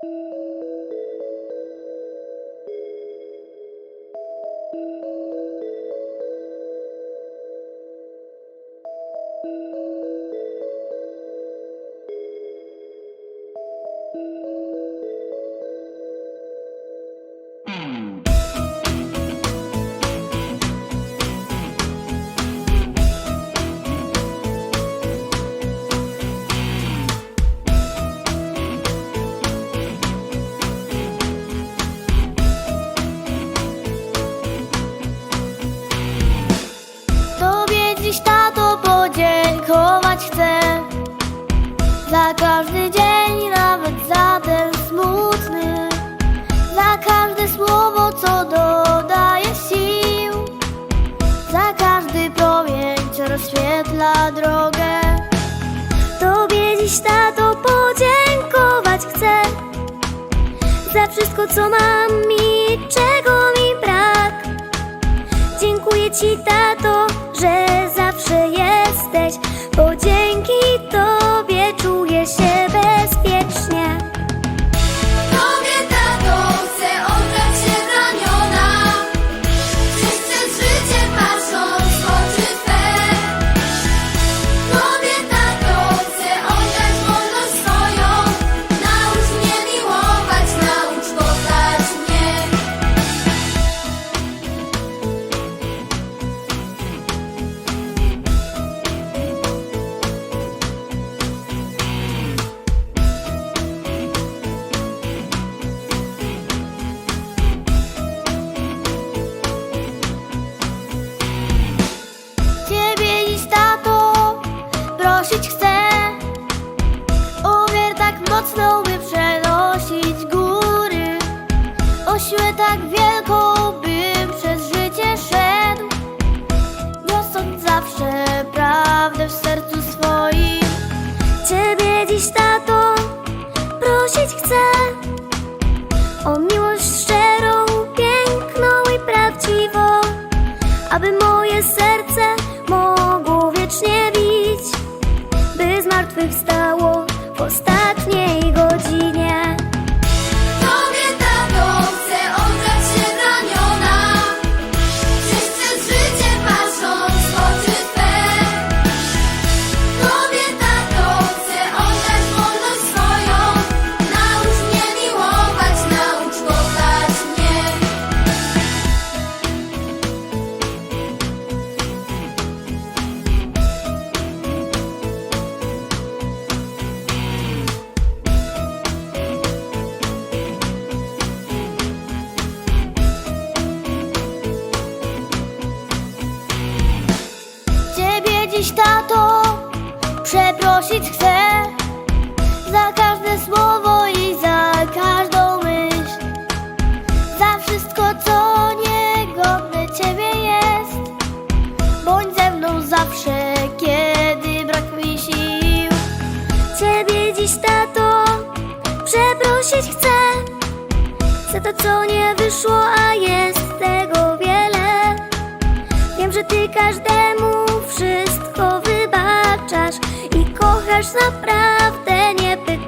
Tobie Za każdy dzień, nawet za ten smutny. Za każde słowo, co dodaje sił. Za każdy promień, co rozświetla drogę. Tobie dziś tato podziękować chcę. Za wszystko, co mam i czego mi brak. Dziękuję Ci, tato, że zawsze jesteś, siłę tak wielką, bym przez życie szedł, niosąc zawsze prawdę w sercu swoim. Ciebie dziś, tato, prosić chcę o miłość szczerą, piękną i prawdziwą aby moje serce mogło wiecznie bić, by zmartwychwstało w przeprosić chcę za każde słowo i za każdą myśl, za wszystko, co niegodne Ciebie jest. Bądź ze mną zawsze, kiedy brak mi sił. Ciebie dziś, tato, przeprosić chcę za to, co nie wyszło, a jest tego wiele. Wiem, że ty każdemu wszystko wybaczasz kochasz naprawdę, nie pytaj.